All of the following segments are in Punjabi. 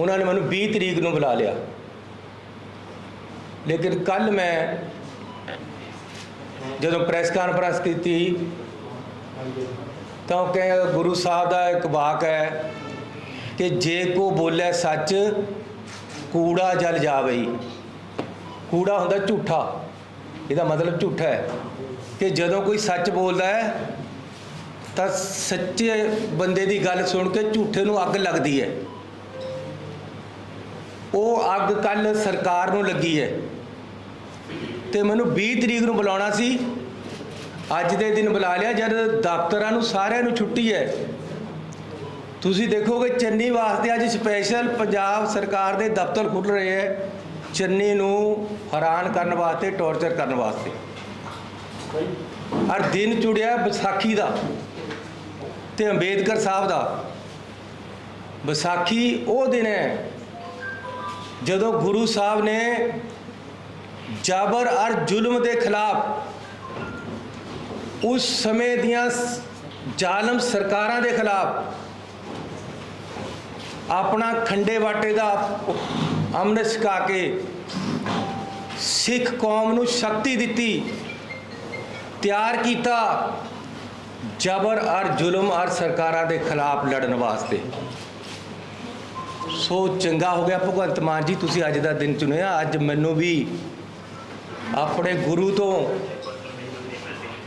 ਉਹਨਾਂ ਨੇ ਮੈਨੂੰ 20 ਤਰੀਕ ਨੂੰ ਬੁਲਾ ਲਿਆ। ਲੇਕਿਨ ਕੱਲ ਮੈਂ ਜਦੋਂ ਪ੍ਰੈਸ ਕਾਨਫਰੰਸ ਕੀਤੀ, ਤਾਂ ਉਹ ਕਹੇ ਗੁਰੂ ਸਾਹਿਬ ਦਾ ਇੱਕ ਵਾਕ ਹੈ ਕਿ ਜੇ ਕੋ ਬੋਲੇ ਸੱਚ, ਕੂੜਾ ਜਲ ਜਾਵੇ। ਕੂੜਾ ਹੁੰਦਾ ਝੂਠਾ। ਇਹਦਾ ਮਤਲਬ ਝੂਠਾ ਹੈ ਕਿ ਜਦੋਂ ਕੋਈ ਸੱਚ ਬੋਲਦਾ ਹੈ, ਤਾਂ ਸੱਚੇ ਬੰਦੇ ਦੀ ਗੱਲ ਸੁਣ ਕੇ ਝੂਠੇ ਨੂੰ ਅੱਗ ਲੱਗਦੀ ਹੈ। ਉਹ ਅੱਗ ਕੱਲ ਸਰਕਾਰ ਨੂੰ ਲੱਗੀ ਹੈ। ਤੇ ਮੈਨੂੰ 20 ਤਰੀਕ ਨੂੰ ਬੁਲਾਉਣਾ ਸੀ। ਅੱਜ ਦੇ ਦਿਨ ਬੁਲਾ ਲਿਆ, ਜਦ ਦਫ਼ਤਰਾਂ ਨੂੰ ਸਾਰਿਆਂ ਨੂੰ ਛੁੱਟੀ ਹੈ। ਤੁਸੀਂ ਦੇਖੋਗੇ ਚੰਨੀ ਵਾਸਤੇ ਅੱਜ ਸਪੈਸ਼ਲ ਪੰਜਾਬ ਸਰਕਾਰ ਦੇ ਦਫ਼ਤਰ ਖੁੱਲ ਰਹੇ ਹੈ। ਚੰਨੀ ਨੂੰ ਹੈਰਾਨ ਕਰਨ ਵਾਸਤੇ ਟੌਰਚਰ ਕਰਨ ਵਾਸਤੇ। ਔਰ ਦਿਨ ਚੁੜਿਆ ਵਿਸਾਖੀ ਦਾ ਤੇ ਅੰਬੇਦਕਰ ਸਾਹਿਬ ਦਾ। ਵਿਸਾਖੀ ਉਹ ਦਿਨ ਹੈ ਜਦੋਂ ਗੁਰੂ ਸਾਹਿਬ ਨੇ ਜਬਰ ਔਰ ਜ਼ੁਲਮ ਦੇ ਖਿਲਾਫ ਉਸ ਸਮੇਂ ਦੀਆਂ ਜ਼ਾਲਮ ਸਰਕਾਰਾਂ ਦੇ ਖਿਲਾਫ ਆਪਣਾ ਖੰਡੇ ਵਾਟੇ ਦਾ ਅੰਮ੍ਰਿਤ ਛਕਾ ਕੇ ਸਿੱਖ ਕੌਮ ਨੂੰ ਸ਼ਕਤੀ ਦਿੱਤੀ, ਤਿਆਰ ਕੀਤਾ ਜਬਰ ਔਰ ਜ਼ੁਲਮ ਔਰ ਸਰਕਾਰਾਂ ਦੇ ਖਿਲਾਫ ਲੜਨ ਵਾਸਤੇ। ਸੋ ਚੰਗਾ ਹੋ ਗਿਆ ਭਗਵੰਤ ਮਾਨ ਜੀ, ਤੁਸੀਂ ਅੱਜ ਦਾ ਦਿਨ ਚੁਣਿਆ। ਅੱਜ ਮੈਨੂੰ ਵੀ ਆਪਣੇ ਗੁਰੂ ਤੋਂ,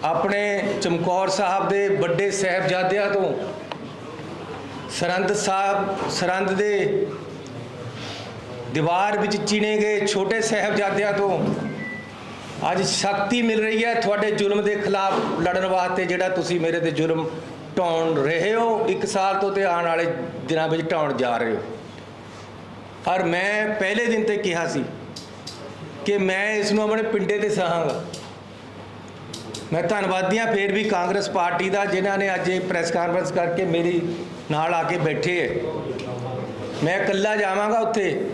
ਆਪਣੇ ਚਮਕੌਰ ਸਾਹਿਬ ਦੇ ਵੱਡੇ ਸਾਹਿਬਜ਼ਾਦਿਆਂ ਤੋਂ ਸਰੰਦ ਸਾਹਿਬ ਸਰੰਦ ਦੇ ਦੀਵਾਰ ਵਿੱਚ ਚਿਣੇ ਗਏ ਛੋਟੇ ਸਾਹਿਬਜ਼ਾਦਿਆਂ ਤੋਂ, ਅੱਜ ਸ਼ਕਤੀ ਮਿਲ ਰਹੀ ਹੈ ਤੁਹਾਡੇ ਜ਼ੁਲਮ ਦੇ ਖਿਲਾਫ ਲੜਨ ਵਾਸਤੇ, ਜਿਹੜਾ ਤੁਸੀਂ ਮੇਰੇ ਤੇ ਜ਼ੁਲਮ ਢਾਉਣ ਰਹੇ ਹੋ, ਇੱਕ ਸਾਲ ਤੋਂ ਤੇ ਆਉਣ ਵਾਲੇ ਦਿਨਾਂ ਵਿੱਚ ਢਾਉਣ ਜਾ ਰਹੇ ਹੋ। ਔਰ ਮੈਂ ਪਹਿਲੇ ਦਿਨ ਤੇ ਕਿਹਾ ਸੀ ਕਿ ਮੈਂ ਇਸ ਨੂੰ ਆਪਣੇ ਪਿੰਡੇ ਤੇ ਸਹਾਂਗਾ ਮੈਂ ਧੰਨਵਾਦੀ ਹਾਂ ਫੇਰ ਵੀ ਕਾਂਗਰਸ ਪਾਰਟੀ ਦਾ, ਜਿਨ੍ਹਾਂ ਨੇ ਅੱਜ ਇਹ ਪ੍ਰੈਸ ਕਾਨਫਰੰਸ ਕਰਕੇ ਮੇਰੀ ਨਾਲ ਆ ਕੇ ਬੈਠੇ ਹੈ ਮੈਂ ਇਕੱਲਾ ਜਾਵਾਂਗਾ ਉੱਥੇ।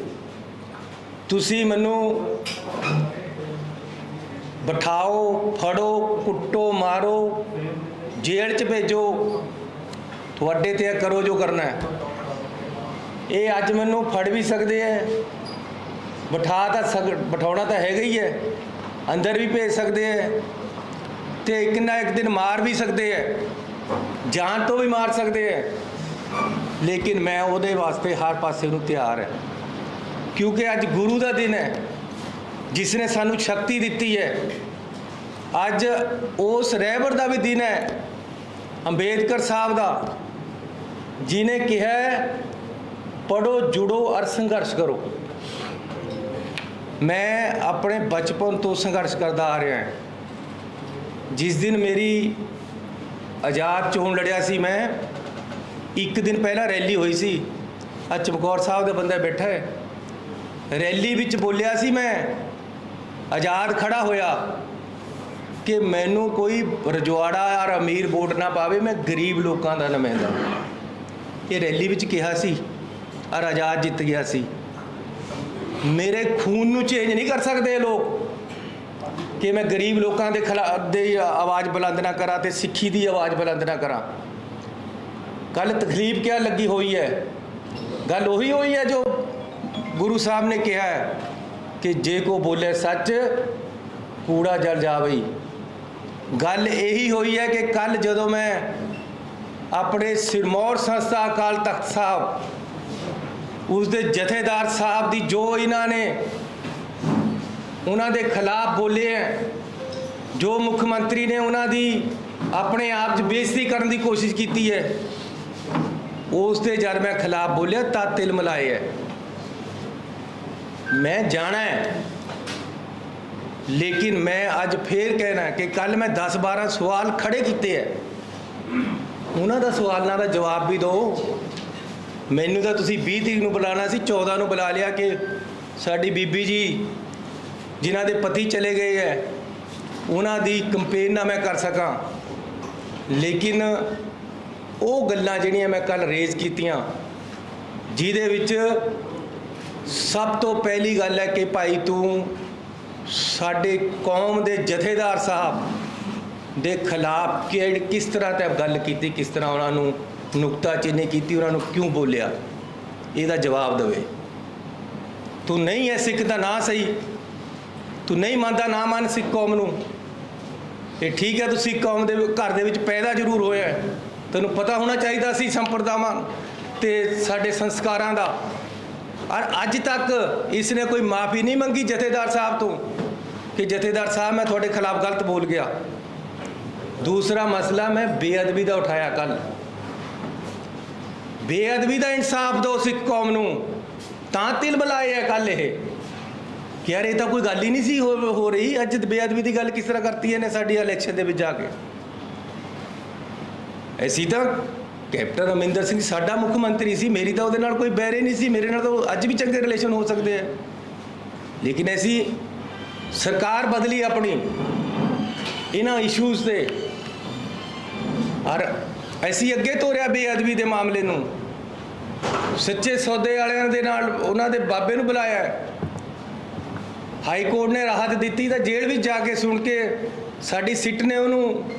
ਤੁਸੀਂ ਮੈਨੂੰ ਬਿਠਾਓ, ਫੜੋ, ਕੁੱਟੋ, ਮਾਰੋ, ਜੇਲ੍ਹ 'ਚ ਭੇਜੋ। ਤੁਹਾਡੇ ਤੇ ਕਰੋ ਜੋ ਕਰਨਾ ਹੈ ਇਹ ਅੱਜ ਮੈਨੂੰ ਫੜ ਵੀ ਸਕਦੇ ਐ। ਬਿਠਾ ਤਾਂ ਸਕ, ਬਿਠਾਉਣਾ ਤਾਂ ਹੈਗਾ ਹੀ ਹੈ ਅੰਦਰ ਵੀ ਭੇਜ ਸਕਦੇ ਐ। ਤੇ ਇੱਕ ਨਾ ਇੱਕ ਦਿਨ ਮਾਰ ਵੀ ਸਕਦੇ ਐ। ਜਾਨ ਤੋਂ ਵੀ ਮਾਰ ਸਕਦੇ ਐ। ਲੇਕਿਨ ਮੈਂ ਉਹਦੇ ਵਾਸਤੇ ਹਰ ਪਾਸੇ ਨੂੰ ਤਿਆਰ ਹੈ ਕਿਉਂਕਿ ਅੱਜ ਗੁਰੂ ਦਾ ਦਿਨ ਹੈ ਜਿਸ ਨੇ ਸਾਨੂੰ ਸ਼ਕਤੀ ਦਿੱਤੀ ਹੈ ਅੱਜ ਉਸ ਰਹਿਬਰ ਦਾ ਵੀ ਦਿਨ ਹੈ ਅੰਬੇਦਕਰ ਸਾਹਿਬ ਦਾ। ਜਿਨੇ ਕਿਹਾ ਪੜੋ ਜੁੜੋ, ਔਰ ਸੰਘਰਸ਼ ਕਰੋ। ਮੈਂ ਆਪਣੇ ਬਚਪਨ ਤੋਂ ਸੰਘਰਸ਼ ਕਰਦਾ ਆ ਰਿਹਾ ਹਾਂ। ਜਿਸ ਦਿਨ ਮੇਰੀ ਆਜ਼ਾਦ ਚੋਣ ਲੜਿਆ ਸੀ ਮੈਂ, ਇੱਕ ਦਿਨ ਪਹਿਲਾਂ ਰੈਲੀ ਹੋਈ ਸੀ। ਆ ਚਮਕੌਰ ਸਾਹਿਬ ਦੇ ਬੰਦਾ ਬੈਠਾ ਹੈ। ਰੈਲੀ ਵਿੱਚ ਬੋਲਿਆ ਸੀ ਮੈਂ, ਆਜ਼ਾਦ ਖੜਾ ਹੋਇਆ, ਕਿ ਮੈਨੂੰ ਕੋਈ ਰਜਵਾੜਾ ਯਾਰ ਅਮੀਰ ਵੋਟ ਨਾ ਪਾਵੇ, ਮੈਂ ਗਰੀਬ ਲੋਕਾਂ ਦਾ ਨੁਮਾਇੰਦਾ। ਇਹ ਰੈਲੀ ਵਿੱਚ ਕਿਹਾ ਸੀ। ਔਰ ਆਜ਼ਾਦ ਜਿੱਤ ਗਿਆ ਸੀ। ਮੇਰੇ ਖੂਨ ਨੂੰ ਚੇਂਜ ਨਹੀਂ ਕਰ ਸਕਦੇ ਇਹ ਲੋਕ। ਕਿ ਮੈਂ ਗਰੀਬ ਲੋਕਾਂ ਦੇ ਖਿਲਾਫ ਦੀ ਆਵਾਜ਼ ਬੁਲੰਦ ਨਾ ਕਰਾਂ ਤੇ ਸਿੱਖੀ ਦੀ ਆਵਾਜ਼ ਬੁਲੰਦ ਨਾ ਕਰਾਂ। ਕੱਲ ਤਕਲੀਫ ਕਿਆ ਲੱਗੀ ਹੋਈ ਹੈ? ਗੱਲ ਉਹੀ ਹੋਈ ਹੈ ਜੋ ਗੁਰੂ ਸਾਹਿਬ ਨੇ ਕਿਹਾ ਹੈ ਕਿ ਜੇ ਕੋ ਬੋਲੇ ਸੱਚ, ਕੂੜਾ ਜਲ ਜਾਵੇ। ਗੱਲ ਇਹੀ ਹੋਈ ਹੈ ਕਿ ਕੱਲ ਜਦੋਂ ਮੈਂ ਆਪਣੇ ਸਿਰਮੌਰ ਸੰਸਥਾ ਅਕਾਲ ਤਖਤ ਸਾਹਿਬ ਉਸ ਦੇ ਜਥੇਦਾਰ ਸਾਹਿਬ ਦੀ ਜੋ ਇਹਨਾਂ ਨੇ ਉਹਨਾਂ ਦੇ ਖਿਲਾਫ ਬੋਲੇ ਹੈ, ਜੋ ਮੁੱਖ ਮੰਤਰੀ ਨੇ ਉਹਨਾਂ ਦੀ ਆਪਣੇ ਆਪ 'ਚ ਬੇਇੱਜ਼ਤੀ ਕਰਨ ਦੀ ਕੋਸ਼ਿਸ਼ ਕੀਤੀ ਹੈ ਉਸ ਤੇ ਜਦ ਮੈਂ ਖਿਲਾਫ ਬੋਲਿਆ ਤਾਂ ਤਿਲ ਮਲਾਏ ਹੈ। ਮੈਂ ਜਾਣਾ ਹੈ, ਲੇਕਿਨ ਮੈਂ ਅੱਜ ਫੇਰ ਕਹਿਣਾ ਕਿ ਕੱਲ ਮੈਂ 10 12 ਸਵਾਲ ਖੜੇ ਕੀਤੇ ਹੈ। ਉਹਨਾਂ ਦਾ ਸਵਾਲਾਂ ਦਾ ਜਵਾਬ ਵੀ ਦਿਓ। ਮੈਨੂੰ ਤਾਂ ਤੁਸੀਂ 20 ਤਰੀਕ ਨੂੰ ਬੁਲਾਣਾ ਸੀ 14 ਨੂੰ ਬੁਲਾ ਲਿਆ ਕਿ ਸਾਡੀ ਬੀਬੀ ਜੀ, ਜਿਨ੍ਹਾਂ ਦੇ ਪਤੀ ਚਲੇ ਗਏ ਹੈ ਉਹਨਾਂ ਦੀ ਕੰਪੇਨ ਨਾ ਮੈਂ ਕਰ ਸਕਾਂ। ਲੇਕਿਨ ਉਹ ਗੱਲਾਂ ਜਿਹੜੀਆਂ ਮੈਂ ਕੱਲ ਰੇਜ਼ ਕੀਤੀਆਂ, ਜਿਹਦੇ ਵਿੱਚ ਸਭ ਤੋਂ ਪਹਿਲੀ ਗੱਲ ਹੈ ਕਿ ਭਾਈ ਤੂੰ ਸਾਡੇ ਕੌਮ ਦੇ ਜਥੇਦਾਰ ਸਾਹਿਬ ਦੇ ਖਿਲਾਫ ਕਿਸ ਤਰ੍ਹਾਂ ਤੇ ਗੱਲ ਕੀਤੀ, ਕਿਸ ਤਰ੍ਹਾਂ ਉਹਨਾਂ ਨੂੰ ਨੁਕਤਾਚੀਨੀ ਕੀਤੀ, ਉਹਨਾਂ ਨੂੰ ਕਿਉਂ ਬੋਲਿਆ? ਇਹਦਾ ਜਵਾਬ ਦੇਵੇ। ਤੂੰ ਨਹੀਂ ਹੈ ਸਿੱਖ ਤਾਂ ਨਾ ਸਹੀ। ਤੂੰ ਨਹੀਂ ਮੰਨਦਾ, ਨਾ ਮੰਨ ਸਿੱਖ ਕੌਮ ਨੂੰ। ਇਹ ਠੀਕ ਹੈ ਤੂੰ ਸਿੱਖ ਕੌਮ ਦੇ ਘਰ ਦੇ ਵਿੱਚ ਪੈਦਾ ਜ਼ਰੂਰ ਹੋਇਆ ਤੈਨੂੰ ਪਤਾ ਹੋਣਾ ਚਾਹੀਦਾ ਸੀ ਸੰਪਰਦਾਵਾਂ ਤੇ ਸਾਡੇ ਸੰਸਕਾਰਾਂ ਦਾ। ਔਰ ਅੱਜ ਤੱਕ ਇਸ ਨੇ ਕੋਈ ਮਾਫੀ ਨਹੀਂ ਮੰਗੀ ਜਥੇਦਾਰ ਸਾਹਿਬ ਤੋਂ ਕਿ ਜਥੇਦਾਰ ਸਾਹਿਬ, ਮੈਂ ਤੁਹਾਡੇ ਖਿਲਾਫ ਗਲਤ ਬੋਲ ਗਿਆ। ਦੂਸਰਾ ਮਸਲਾ, ਮੈਂ ਬੇਅਦਬੀ ਦਾ ਉਠਾਇਆ ਕੱਲ ਬੇਅਦਬੀ ਦਾ ਇਨਸਾਫ ਦਿਓ ਸਿੱਖ ਕੌਮ ਨੂੰ। ਤਾਂ ਤਿਲ ਬੁਲਾਏ ਆ ਕੱਲ ਇਹ। ਕਿ ਯਾਰ ਇਹ ਤਾਂ ਕੋਈ ਗੱਲ ਹੀ ਨਹੀਂ ਸੀ ਹੋ ਰਹੀ। ਅੱਜ ਬੇਅਦਬੀ ਦੀ ਗੱਲ ਕਿਸ ਤਰ੍ਹਾਂ ਕਰਤੀ ਇਹਨੇ ਸਾਡੀ ਇਲੈਕਸ਼ਨ ਦੇ ਵਿੱਚ ਜਾ ਕੇ। ਐਸੀ ਤਾਂ ਕੈਪਟਨ ਅਮਰਿੰਦਰ ਸਿੰਘ ਸਾਡਾ ਮੁੱਖ ਮੰਤਰੀ ਸੀ। ਮੇਰੀ ਤਾਂ ਉਹਦੇ ਨਾਲ ਕੋਈ ਬੈਰੇ ਨਹੀਂ ਸੀ। ਮੇਰੇ ਨਾਲ ਤਾਂ ਅੱਜ ਵੀ ਚੰਗੇ ਰਿਲੇਸ਼ਨ ਹੋ ਸਕਦੇ ਆ। ਲੇਕਿਨ ਐਸੀ ਸਰਕਾਰ ਬਦਲੀ ਆਪਣੀ ਇਹਨਾਂ ਇਸ਼ੂਜ਼ ਤੇ। ਔਰ ਅਸੀਂ ਅੱਗੇ ਤੋਰਿਆ ਬੇਅਦਬੀ ਦੇ ਮਾਮਲੇ ਨੂੰ। ਸੱਚੇ ਸੌਦੇ ਵਾਲਿਆਂ ਦੇ ਨਾਲ ਉਹਨਾਂ ਦੇ ਬਾਬੇ ਨੂੰ ਬੁਲਾਇਆ ਹਾਈ ਕੋਰਟ ਨੇ ਰਾਹਤ ਦਿੱਤੀ ਤਾਂ ਜੇਲ੍ਹ ਵਿੱਚ ਜਾ ਕੇ ਸੁਣ ਕੇ ਸਾਡੀ ਸਿੱਟ ਨੇ ਉਹਨੂੰ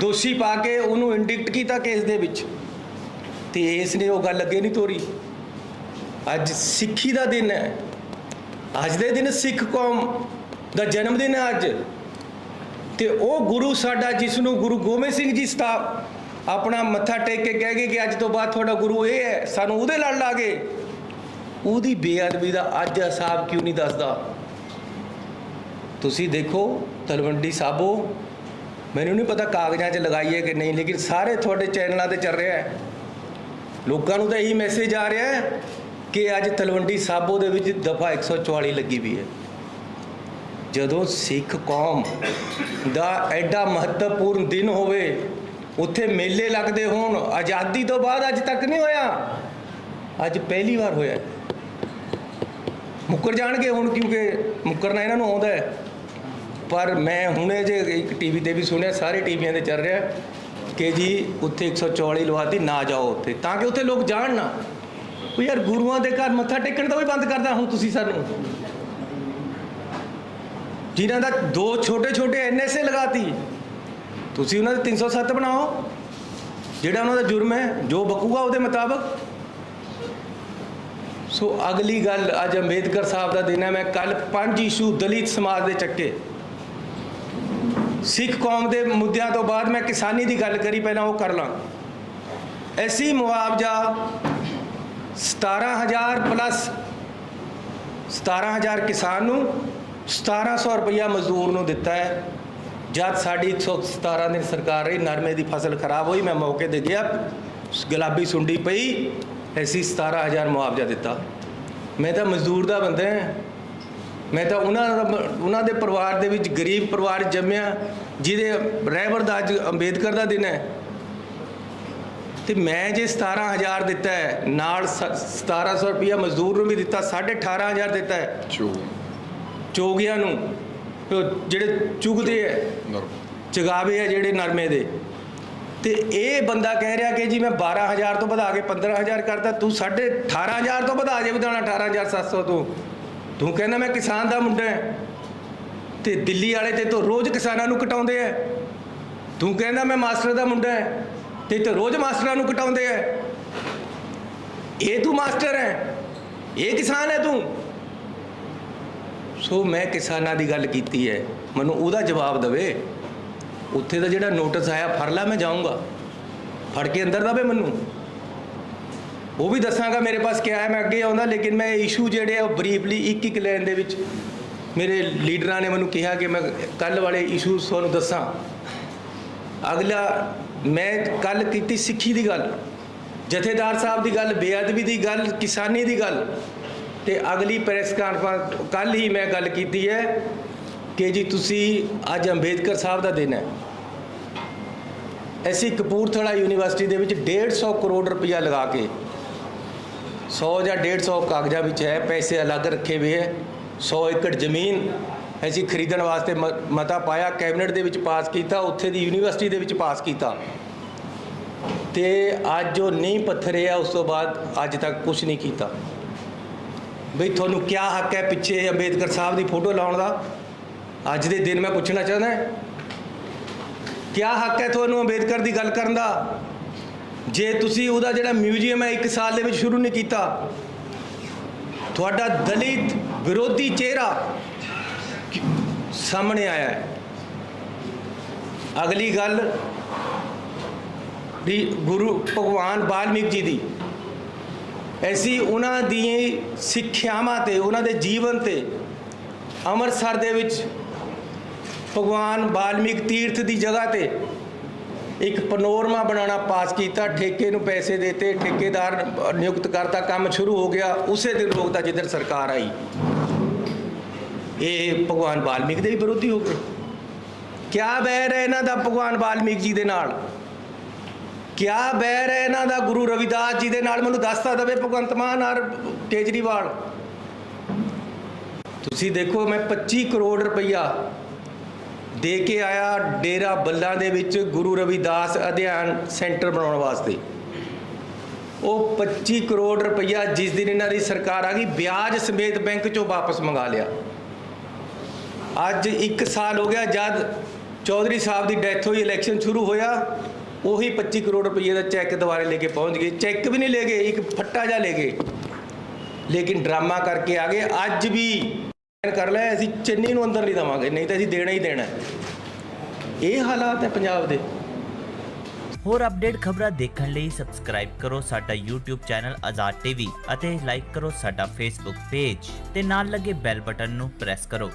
ਦੋਸ਼ੀ ਪਾ ਕੇ ਉਹਨੂੰ ਇੰਡਿਕਟ ਕੀਤਾ ਕੇਸ ਦੇ ਵਿੱਚ। ਤੇ ਇਸ ਨੇ ਉਹ ਗੱਲ ਅੱਗੇ ਨਹੀਂ ਤੋਰੀ। ਅੱਜ ਸਿੱਖੀ ਦਾ ਦਿਨ ਹੈ। ਅੱਜ ਦੇ ਦਿਨ ਸਿੱਖ ਕੌਮ ਦਾ ਜਨਮ ਦਿਨ ਹੈ ਅੱਜ। ਤੇ ਉਹ ਗੁਰੂ ਸਾਡਾ ਜਿਸ ਨੂੰ ਗੁਰੂ ਗੋਬਿੰਦ ਸਿੰਘ ਜੀ ਸਤਾ ਆਪਣਾ ਮੱਥਾ ਟੇਕ ਕੇ ਕਹਿ ਗਏ ਕਿ ਅੱਜ ਤੋਂ ਬਾਅਦ ਤੁਹਾਡਾ ਗੁਰੂ ਇਹ ਹੈ, ਸਾਨੂੰ ਉਹਦੇ ਲੜ ਲਾਗੇ ਉਹਦੀ ਬੇਅਦਬੀ ਦਾ ਅੱਜ ਹਿਸਾਬ ਕਿਉਂ ਨਹੀਂ ਦੱਸਦਾ? ਤੁਸੀਂ ਦੇਖੋ, ਤਲਵੰਡੀ ਸਾਬੋ, ਮੈਨੂੰ ਨਹੀਂ ਪਤਾ ਕਾਗਜ਼ਾਂ 'ਚ ਲਗਾਈ ਹੈ ਕਿ ਨਹੀਂ, ਲੇਕਿਨ ਸਾਰੇ ਤੁਹਾਡੇ ਚੈਨਲਾਂ ਤੇ ਚੱਲ ਰਿਹਾ ਹੈ। ਲੋਕਾਂ ਨੂੰ ਤਾਂ ਇਹੀ ਮੈਸੇਜ ਆ ਰਿਹਾ ਹੈ ਕਿ ਅੱਜ ਤਲਵੰਡੀ ਸਾਬੋ ਦੇ ਵਿੱਚ ਦਫਾ 144 ਲੱਗੀ ਵੀ ਹੈ। ਜਦੋਂ ਸਿੱਖ ਕੌਮ ਦਾ ਐਡਾ ਮਹੱਤਵਪੂਰਨ ਦਿਨ ਹੋਵੇ ਉੱਥੇ ਮੇਲੇ ਲੱਗਦੇ ਹੋਣ, ਆਜ਼ਾਦੀ ਤੋਂ ਬਾਅਦ ਅੱਜ ਤੱਕ ਨਹੀਂ ਹੋਇਆ। ਅੱਜ ਪਹਿਲੀ ਵਾਰ ਹੋਇਆ ਮੁੱਕਰ ਜਾਣਗੇ ਹੁਣ ਕਿਉਂਕਿ ਮੁੱਕਰਨਾ ਇਹਨਾਂ ਨੂੰ ਆਉਂਦਾ ਹੈ। ਪਰ ਮੈਂ ਹੁਣੇ ਜੇ ਇੱਕ ਟੀਵੀ ਤੇ ਵੀ ਸੁਣਿਆ, ਸਾਰੇ ਟੀਵੀਆਂ ਤੇ ਚੱਲ ਰਿਹਾ ਕਿ ਜੀ ਉੱਥੇ 144 ਲਵਾਤੀ, ਨਾ ਜਾਓ ਉੱਥੇ, ਤਾਂ ਕਿ ਉੱਥੇ ਲੋਕ ਜਾਣ ਨਾ। ਉਹ ਯਾਰ ਗੁਰੂਆਂ ਦੇ ਘਰ ਮੱਥਾ ਟੇਕਣ ਦਾ ਵੀ ਬੰਦ ਕਰਦਾ ਹੁਣ ਤੁਸੀਂ ਸਾਨੂੰ। ਜਿਨ੍ਹਾਂ ਦਾ ਦੋ ਛੋਟੇ ਛੋਟੇ ਐਨਐਸਏ ਲਗਾਤੀ। ਤੁਸੀਂ ਉਹਨਾਂ ਦੇ 307 ਬਣਾਓ। ਜਿਹੜਾ ਉਹਨਾਂ ਦਾ ਜੁਰਮ ਹੈ, ਜੋ ਬਕੂਗਾ ਉਹਦੇ ਮੁਤਾਬਕ। ਸੋ ਅਗਲੀ ਗੱਲ ਅੱਜ ਅੰਬੇਦਕਰ ਸਾਹਿਬ ਦਾ ਦਿਨ ਹੈ, ਮੈਂ ਕੱਲ ਪੰਜ ਇਸ਼ੂ ਦਲਿਤ ਸਮਾਜ ਦੇ ਚੱਕੇ। ਸਿੱਖ ਕੌਮ ਦੇ ਮੁੱਦਿਆਂ ਤੋਂ ਬਾਅਦ ਮੈਂ ਕਿਸਾਨੀ ਦੀ ਗੱਲ ਕਰੀ, ਪਹਿਲਾਂ ਉਹ ਕਰ ਲਾਂ। ਐਸੀ ਮੁਆਵਜ਼ਾ 17000 ਪਲੱਸ 17000 ਕਿਸਾਨ ਨੂੰ 1700 ਰੁਪਇਆ ਮਜ਼ਦੂਰ ਨੂੰ ਦਿੱਤਾ ਹੈ। ਜਦ ਸਾਡੀ 117 ਦਿਨ ਸਰਕਾਰ ਰਹੀ ਨਰਮੇ ਦੀ ਫਸਲ ਖਰਾਬ ਹੋਈ ਮੈਂ ਮੌਕੇ ਤੇ ਗਿਆ ਗੁਲਾਬੀ ਸੁੰਡੀ ਪਈ ਐਸੀ 17000 ਮੁਆਵਜ਼ਾ ਦਿੱਤਾ। ਮੈਂ ਤਾਂ ਮਜ਼ਦੂਰ ਦਾ ਬੰਦਾ ਹਾਂ। ਮੈਂ ਤਾਂ ਉਹਨਾਂ ਉਹਨਾਂ ਦੇ ਪਰਿਵਾਰ ਦੇ ਵਿੱਚ ਗਰੀਬ ਪਰਿਵਾਰ ਜੰਮਿਆ ਜਿਹਦੇ ਰਹਿਬਰ ਦਾ ਅੱਜ ਅੰਬੇਦਕਰ ਦਾ ਦਿਨ ਹੈ। ਤੇ ਮੈਂ ਜੇ 17000 ਦਿੱਤਾ ਹੈ ਨਾਲ ਸ- 1700 ਰੁਪਇਆ ਮਜ਼ਦੂਰ ਨੂੰ ਵੀ ਦਿੱਤਾ 18500 ਦਿੱਤਾ ਹੈ। ਚੋਗਿਆਂ ਨੂੰ। ਜਿਹੜੇ ਚੁਗਦੇ ਨਰਮ ਚਗਾਵੇ ਆ ਜਿਹੜੇ ਨਰਮੇ ਦੇ। ਤੇ ਇਹ ਬੰਦਾ ਕਹਿ ਰਿਹਾ ਕਿ ਜੀ ਮੈਂ 12000 ਤੋਂ ਵਧਾ ਕੇ 15000 ਕਰਦਾ ਤੂੰ 18500 ਤੋਂ ਵਧਾ ਜੇ ਵਧਾਉਣਾ 18700 ਤੋਂ। ਤੂੰ ਕਹਿੰਦਾ ਮੈਂ ਕਿਸਾਨ ਦਾ ਮੁੰਡਾ ਹਾਂ। ਤੇ ਦਿੱਲੀ ਵਾਲੇ ਤੇ ਤੋਂ ਰੋਜ਼ ਕਿਸਾਨਾਂ ਨੂੰ ਕਟਾਉਂਦੇ ਆ। ਤੂੰ ਕਹਿੰਦਾ ਮੈਂ ਮਾਸਟਰ ਦਾ ਮੁੰਡਾ ਹਾਂ। ਤੇ ਤੇ ਰੋਜ਼ ਮਾਸਟਰਾਂ ਨੂੰ ਕਟਾਉਂਦੇ ਆ। ਇਹ ਤੂੰ ਮਾਸਟਰ ਹੈ। ਇਹ ਕਿਸਾਨ ਹੈ ਤੂੰ। ਸੋ ਮੈਂ ਕਿਸਾਨਾਂ ਦੀ ਗੱਲ ਕੀਤੀ ਹੈ। ਮੈਨੂੰ ਉਹਦਾ ਜਵਾਬ ਦੇਵੇ। ਉੱਥੇ ਦਾ ਜਿਹੜਾ ਨੋਟਿਸ ਆਇਆ, ਫੜ ਲੈ, ਮੈਂ ਜਾਊਂਗਾ। ਫੜ ਕੇ ਅੰਦਰ ਦਵੇ ਮੈਨੂੰ। ਉਹ ਵੀ ਦੱਸਾਂਗਾ ਮੇਰੇ ਪਾਸ ਕਿਆ ਹੈ, ਮੈਂ ਅੱਗੇ ਆਉਂਦਾ, ਲੇਕਿਨ ਮੈਂ ਇਸ਼ੂ ਜਿਹੜੇ ਆ, ਉਹ ਬਰੀਫਲੀ ਇੱਕ ਇੱਕ ਲਾਈਨ ਦੇ ਵਿੱਚ ਮੇਰੇ ਲੀਡਰਾਂ ਨੇ ਮੈਨੂੰ ਕਿਹਾ ਕਿ ਮੈਂ ਕੱਲ ਵਾਲੇ ਇਸ਼ੂ ਤੁਹਾਨੂੰ ਦੱਸਾਂ। ਅਗਲਾ, ਮੈਂ ਕੱਲ ਕੀਤੀ ਸਿੱਖੀ ਦੀ ਗੱਲ, ਜਥੇਦਾਰ ਸਾਹਿਬ ਦੀ ਗੱਲ, ਬੇਅਦਬੀ ਦੀ ਗੱਲ, ਕਿਸਾਨੀ ਦੀ ਗੱਲ। ਤੇ ਅਗਲੀ ਪ੍ਰੈਸ ਕਾਨਫਰੰਸ ਕੱਲ ਹੀ ਮੈਂ ਗੱਲ ਕੀਤੀ ਹੈ ਕਿ ਜੀ ਤੁਸੀਂ ਅੱਜ ਅੰਬੇਦਕਰ ਸਾਹਿਬ ਦਾ ਦਿਨ ਹੈ। ਅਸੀਂ ਕਪੂਰਥਲਾ ਯੂਨੀਵਰਸਿਟੀ ਦੇ ਵਿੱਚ 150 ਕਰੋੜ ਰੁਪਇਆ ਲਗਾ ਕੇ 100 ਜਾਂ 150 ਕਾਗਜ਼ਾਂ ਵਿੱਚ ਹੈ, ਪੈਸੇ ਅਲੱਗ ਰੱਖੇ ਹੋਏ ਹੈ 100 ਏਕੜ ਜ਼ਮੀਨ ਅਸੀਂ ਖਰੀਦਣ ਵਾਸਤੇ ਮ- ਮਤਾ ਪਾਇਆ, ਕੈਬਨਿਟ ਦੇ ਵਿੱਚ ਪਾਸ ਕੀਤਾ, ਉੱਥੇ ਦੀ ਯੂਨੀਵਰਸਿਟੀ ਦੇ ਵਿੱਚ ਪਾਸ ਕੀਤਾ। ਤੇ ਅੱਜ ਜੋ ਨੀਂਹ ਪੱਥਰੇ ਆ ਉਸ ਤੋਂ ਬਾਅਦ ਅੱਜ ਤੱਕ ਕੁਝ ਨਹੀਂ ਕੀਤਾ। ਬਈ ਤੁਹਾਨੂੰ ਕੀ ਹੱਕ ਹੈ ਪਿੱਛੇ ਅੰਬੇਦਕਰ ਸਾਹਿਬ ਦੀ ਫੋਟੋ ਲਾਉਣ ਦਾ? ਅੱਜ ਦੇ ਦਿਨ ਮੈਂ ਪੁੱਛਣਾ ਚਾਹੁੰਦਾ ਕੀ ਹੱਕ ਹੈ ਤੁਹਾਨੂੰ ਅੰਬੇਦਕਰ ਦੀ ਗੱਲ ਕਰਨ ਦਾ? ਜੇ ਤੁਸੀਂ ਉਹਦਾ ਜਿਹੜਾ ਮਿਊਜ਼ੀਅਮ ਹੈ ਇੱਕ ਸਾਲ ਦੇ ਵਿੱਚ ਸ਼ੁਰੂ ਨਹੀਂ ਕੀਤਾ, ਤੁਹਾਡਾ ਦਲਿਤ ਵਿਰੋਧੀ ਚਿਹਰਾ ਸਾਹਮਣੇ ਆਇਆ ਹੈ। ਅਗਲੀ ਗੱਲ ਵੀ ਗੁਰੂ ਭਗਵਾਨ ਬਾਲਮੀਕ ਜੀ ਦੀ। ਅਸੀਂ ਉਹਨਾਂ ਦੀ ਸਿੱਖਿਆਵਾਂ ਤੇ, ਉਹਨਾਂ ਦੇ ਜੀਵਨ ਤੇ ਅੰਮ੍ਰਿਤਸਰ ਦੇ ਵਿੱਚ ਭਗਵਾਨ ਵਾਲਮੀਕ ਤੀਰਥ ਦੀ ਜਗ੍ਹਾ ਤੇ ਇੱਕ ਪਨੋਰਮਾ ਬਣਾਉਣਾ ਪਾਸ ਕੀਤਾ, ਠੇਕੇ ਨੂੰ ਪੈਸੇ ਦਿੱਤੇ, ਠੇਕੇਦਾਰ ਨਿਯੁਕਤ ਕਰਤਾ, ਕੰਮ ਸ਼ੁਰੂ ਹੋ ਗਿਆ। ਉਸੇ ਦਿਨ ਰੋਕਤਾ ਜਿੱਦਣ ਸਰਕਾਰ ਆਈ, ਇਹ ਭਗਵਾਨ ਵਾਲਮੀਕ ਦੇ ਵੀ ਵਿਰੋਧੀ ਹੋ ਗਏ। ਕਿਆ ਬੈਰ ਹੈ ਇਹਨਾਂ ਦਾ ਭਗਵਾਨ ਵਾਲਮੀਕ ਜੀ ਦੇ ਨਾਲ? ਕਿਆ ਬੈਰ ਹੈ ਇਹਨਾਂ ਦਾ ਗੁਰੂ ਰਵਿਦਾਸ ਜੀ ਦੇ ਨਾਲ? ਮੈਨੂੰ ਦੱਸਦਾ ਦਵੇ ਭਗਵੰਤ ਮਾਨ ਔਰ ਕੇਜਰੀਵਾਲ। ਤੁਸੀਂ ਦੇਖੋ, ਮੈਂ 25 ਕਰੋੜ ਰੁਪਈਆ ਦੇ ਕੇ ਆਇਆ ਡੇਰਾ ਬੱਲਾ ਦੇ ਵਿੱਚ ਗੁਰੂ ਰਵਿਦਾਸ ਅਧਿਐਨ ਸੈਂਟਰ ਬਣਾਉਣ ਵਾਸਤੇ। ਉਹ 25 ਕਰੋੜ ਰੁਪਈਆ ਜਿਸ ਦਿਨ ਇਹਨਾਂ ਦੀ ਸਰਕਾਰ ਆ ਗਈ, ਵਿਆਜ ਸਮੇਤ ਬੈਂਕ ਚੋਂ ਵਾਪਸ ਮੰਗਾ ਲਿਆ। ਅੱਜ 1 ਸਾਲ ਹੋ ਗਿਆ, ਜਦ ਚੌਧਰੀ ਸਾਹਿਬ ਦੀ ਡੈਥ ਹੋਈ ਇਲੈਕਸ਼ਨ ਸ਼ੁਰੂ ਹੋਇਆ। ਉਹੀ 25 ਕਰੋੜ ਰੁਪਏ ਦਾ ਚੈੱਕ ਦੁਬਾਰੇ ਲੈ ਕੇ ਪਹੁੰਚ ਗਏ। ਚੈੱਕ ਵੀ ਨਹੀਂ ਲੈ ਗਏ, ਇੱਕ ਫੱਟਾ ਜਾ ਲੈ ਗਏ। ਲੇਕਿਨ ਡਰਾਮਾ ਕਰਕੇ ਆ ਗਏ। ਅੱਜ ਵੀ ਕਰ ਲਿਆ, ਅਸੀਂ ਚੰਨੀ ਨੂੰ ਅੰਦਰ ਨਹੀਂ ਦਵਾਂਗੇ, ਨਹੀਂ ਤਾਂ ਅਸੀਂ ਦੇਣਾ ਹੀ ਦੇਣਾ। ਇਹ ਹਾਲਾਤ ਹੈ ਪੰਜਾਬ ਦੇ। ਹੋਰ ਅਪਡੇਟ ਖਬਰਾਂ ਦੇਖਣ ਲਈ ਸਬਸਕ੍ਰਾਈਬ ਕਰੋ ਸਾਡਾ YouTube ਚੈਨਲ ਆਜ਼ਾਦ ਟੀਵੀ ਅਤੇ ਲਾਈਕ ਕਰੋ ਸਾਡਾ Facebook ਪੇਜ ਤੇ ਨਾਲ ਲੱਗੇ ਬੈਲ ਬਟਨ ਨੂੰ ਪ੍ਰੈਸ ਕਰੋ।